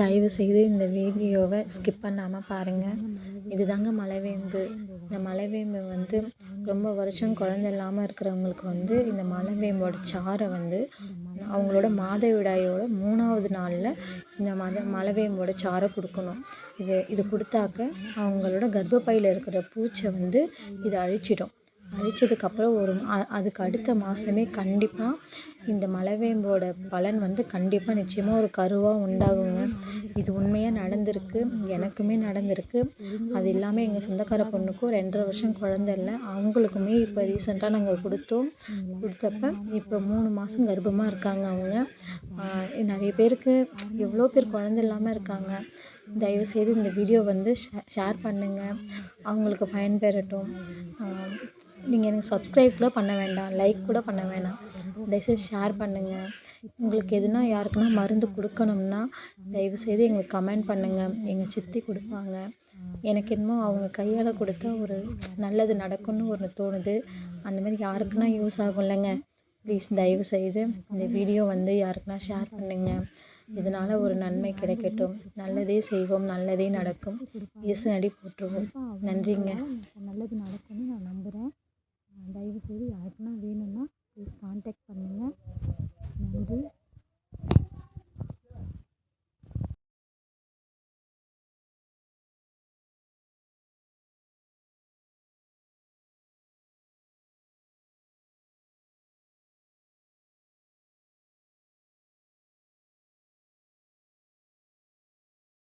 தயவு செய்து இந்த வீடியோவை ஸ்கிப் பண்ணாமல் பாருங்கள் இதுதாங்க மலைவேம்பு. இந்த மலைவேம்பு வந்து ரொம்ப வருஷம் குழந்த இல்லாமல் இருக்கிறவங்களுக்கு வந்து இந்த மலைவேம்போட சாறை வந்து அவங்களோட மாதவிடாயோட மூணாவது நாளில் இந்த மத மலைவேம்போட சாறை கொடுக்கணும். இது இது கொடுத்தாக்க அவங்களோட கர்ப்பப்பையில் இருக்கிற பூச்சை வந்து இது அழிச்சிடும். அழிச்சதுக்கப்புறம் ஒரு அதுக்கு அடுத்த மாதமே கண்டிப்பாக இந்த மலைவேம்போட பலன் வந்து கண்டிப்பாக நிச்சயமாக ஒரு கருவாக உண்டாகுங்க. இது உண்மையாக நடந்திருக்கு எனக்குமே நடந்திருக்கு. அது இல்லாமல் எங்கள் சொந்தக்கார பொண்ணுக்கும் ரெண்டரை வருஷம் குழந்த இல்லை. அவங்களுக்குமே இப்போ ரீசெண்டாக நாங்கள் கொடுத்தோம். கொடுத்தப்ப இப்போ மூணு மாதம் கர்ப்பமாக இருக்காங்க அவங்க. நிறைய பேருக்கு எவ்வளோ பேர் குழந்த இல்லாமல் இருக்காங்க. தயவுசெய்து இந்த வீடியோ வந்து ஷே ஷேர் பண்ணுங்கள் அவங்களுக்கு பயன்பெறட்டும். நீங்கள் எனக்கு சப்ஸ்கிரைப் கூட பண்ண வேண்டாம் லைக் கூட பண்ண வேணாம். தயவுசெய்து ஷேர் பண்ணுங்கள் உங்களுக்கு எதுனா யாருக்குன்னா மருந்து கொடுக்கணும்னா தயவுசெய்து எங்களுக்கு கமெண்ட் பண்ணுங்கள் எங்கள் சித்தி கொடுப்பாங்க. எனக்கு என்னமோ அவங்க கையால் கொடுத்தா ஒரு நல்லது நடக்கும்னு ஒன்று தோணுது. அந்த மாதிரி யாருக்குன்னா யூஸ் ஆகும் இல்லைங்க ப்ளீஸ் தயவு செய்து இந்த வீடியோ வந்து யாருக்குன்னா ஷேர் பண்ணுங்கள் இதனால் ஒரு நன்மை கிடைக்கட்டும். நல்லதே செய்வோம் நல்லதே நடக்கும். இயேசு நடி போற்றுவோம். நன்றிங்க. நல்லது நடக்கும்னு நான் நம்புகிறேன் மாரி யாருக்குனால் வேணும்னா ப்ளீஸ் காண்டாக்ட் பண்ணுங்கள்